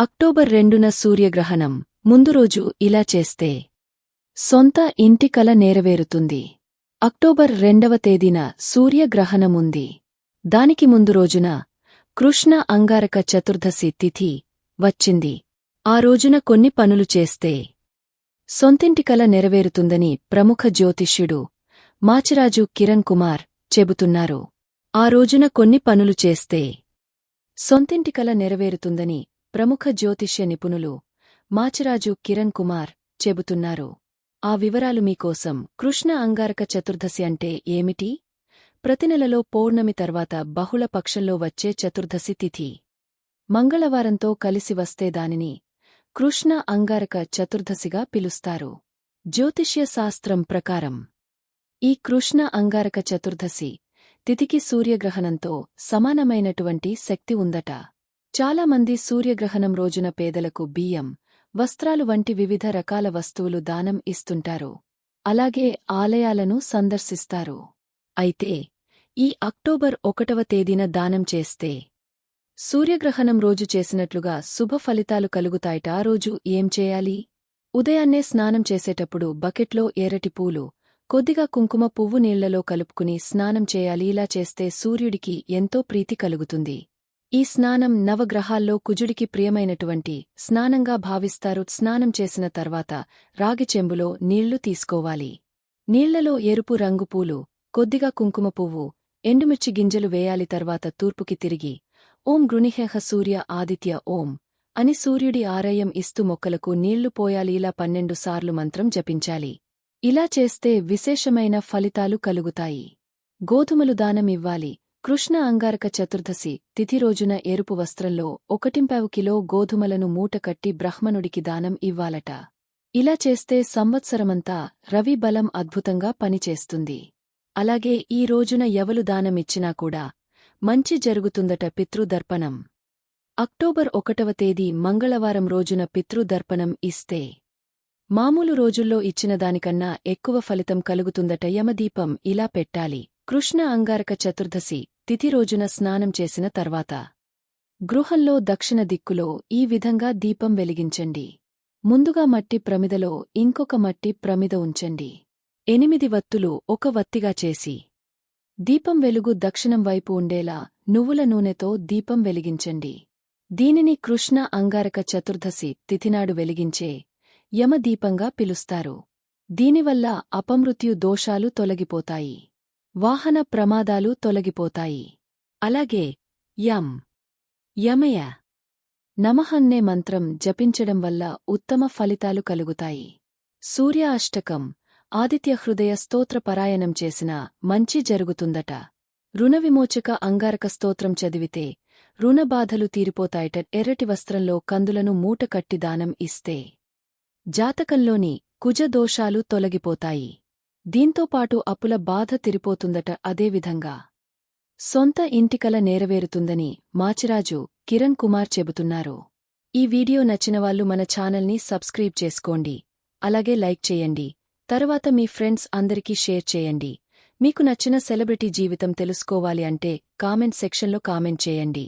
October రెండున సూర్యగ్రహణం ముందు రోజు ఇలా చేస్తే సొంత ఇంటి కల నెరవేరుతుంది. అక్టోబర్ రెండవ తేదీన సూర్యగ్రహణముంది దానికి ముందు రోజున కృష్ణ అంగారక చతుర్దశి తిథి వచ్చింది. ఆ రోజున కొన్ని పనులు చేస్తే సొంతింటి కల నెరవేరుతుందని ప్రముఖ జ్యోతిష్యుడు మాచిరాజు కిరణ్ కుమార్ చెబుతున్నారు. ఆ రోజున కొన్ని పనులు చేస్తే సొంతింటి కల నెరవేరుతుందని ప్రముఖ జ్యోతిష్య నిపుణులు మాచిరాజు కిరణ్ కుమార్ చెబుతున్నారు. ఆ వివరాలు మీకోసం కృష్ణ అంగారక చతుర్దశి అంటే ఏమిటి? ప్రతి నెలలో పౌర్ణమి తర్వాత బహుళ పక్షంలో వచ్చే చతుర్దశి తిథి. మంగళవారంతో కలిసి వస్తే దానిని కృష్ణ అంగారక చతుర్దశిగా పిలుస్తారు. జ్యోతిష్య శాస్త్రం ప్రకారం ఈ కృష్ణ అంగారక చతుర్దశి తిథికి సూర్యగ్రహణంతో సమానమైనటువంటి శక్తి ఉందట. చాలామంది సూర్యగ్రహణం రోజున పేదలకు బియ్యం వస్త్రాలు వంటి వివిధ రకాల వస్తువులు దానం ఇస్తుంటారు. అలాగే ఆలయాలను సందర్శిస్తారు. అయితే ఈ అక్టోబర్ ఒకటవ తేదీన దానం చేస్తే సూర్యగ్రహణం రోజు చేసినట్లుగా శుభ ఫలితాలు కలుగుతాయట. ఆ రోజు ఏం చేయాలి? ఉదయాన్నే స్నానం చేసేటప్పుడు బకెట్లో ఎర్రటి పూలు కొద్దిగా కుంకుమ పువ్వు నీళ్ళలో కలుపుకుని స్నానం చేయాలి. ఇలా చేస్తే సూర్యుడికి ఎంతో ప్రీతి కలుగుతుంది. ఈ స్నానం నవగ్రహాల్లో కుజుడికి ప్రియమైనటువంటి స్నానంగా భావిస్తారు. స్నానం చేసిన తర్వాత రాగి చెంబులో నీళ్ళు తీసుకోవాలి. నీళ్ళలో ఎరుపు రంగు పూలు కొద్దిగా కుంకుమ పువ్వు ఎండుమిర్చి గింజలు వేయాలి. తర్వాత తూర్పుకి తిరిగి ఓం గృణిహేహ సూర్య ఆదిత్య ఓం అని సూర్యుడి ఆరయం ఇస్తూ మొక్కలకు నీళ్ళు పోయాలి. ఇలా పన్నెండు సార్లు మంత్రం జపించాలి. ఇలా చేస్తే విశేషమైన ఫలితాలు కలుగుతాయి. గోధుమలు దానమివ్వాలి కృష్ణ అంగారక చతుర్దశి తిథి రోజున ఎరుపు వస్త్రంలో ఒకటింపావు కిలో గోధుమలను మూటకట్టి బ్రహ్మణుడికి దానం ఇవ్వాలట. ఇలా చేస్తే సంవత్సరమంతా రవి బలం అద్భుతంగా పనిచేస్తుంది. అలాగే ఈ రోజున ఎవలు దానమిచ్చినా కూడా మంచి జరుగుతుందట పితృదర్పణం. అక్టోబర్ ఒకటవ తేదీ మంగళవారం రోజున పితృదర్పణం ఇస్తే. మామూలు రోజుల్లో ఇచ్చిన దానికన్నా ఎక్కువ ఫలితం కలుగుతుందట యమదీపం ఇలా పెట్టాలి. కృష్ణ అంగారక చతుర్దశి తిథి రోజున స్నానం చేసిన తర్వాత గృహంలో దక్షిణ దిక్కులో ఈ విధంగా దీపం వెలిగించండి. ముందుగా మట్టి ప్రమిదలో ఇంకొక మట్టి ప్రమిద ఉంచండి. ఎనిమిది వత్తులు ఒక వత్తిగా చేసి దీపం వెలుగు దక్షిణం వైపు ఉండేలా నువ్వుల నూనెతో దీపం వెలిగించండి. దీనిని కృష్ణ అంగారక చతుర్దశి తిథినాడు వెలిగించే యమదీపంగా పిలుస్తారు. దీనివల్ల అపమృత్యు దోషాలు తొలగిపోతాయి. వాహన ప్రమాదాలు తొలగిపోతాయి. అలాగే యం. యమయ. నమహన్నే మంత్రం జపించడం వల్ల ఉత్తమ ఫలితాలు కలుగుతాయి. సూర్య అష్టకం ఆదిత్య హృదయ స్తోత్ర పరాయణం చేసినా మంచి జరుగుతుందట. రుణవిమోచక అంగారక స్తోత్రం చదివితే రుణబాధలు తీరిపోతాయట ఎర్రటి వస్త్రంలో కందులను మూటకట్టి దానం ఇస్తే. జాతకంలోని కుజదోషాలు తొలగిపోతాయి. దీంతోపాటు అప్పుల బాధ తిరిపోతుందట అదేవిధంగా సొంత ఇంటికల నేరవేరుతుందని మాచిరాజు కిరణ్ కుమార్ చెబుతున్నారు. ఈ వీడియో నచ్చినవాళ్ళు మన ఛానల్ని సబ్స్క్రైబ్ చేసుకోండి. అలాగే లైక్ చేయండి. తరువాత మీ ఫ్రెండ్స్ అందరికీ షేర్ చేయండి. మీకు నచ్చిన సెలబ్రిటీ జీవితం తెలుసుకోవాలి అంటే కామెంట్ సెక్షన్లో కామెంట్ చేయండి.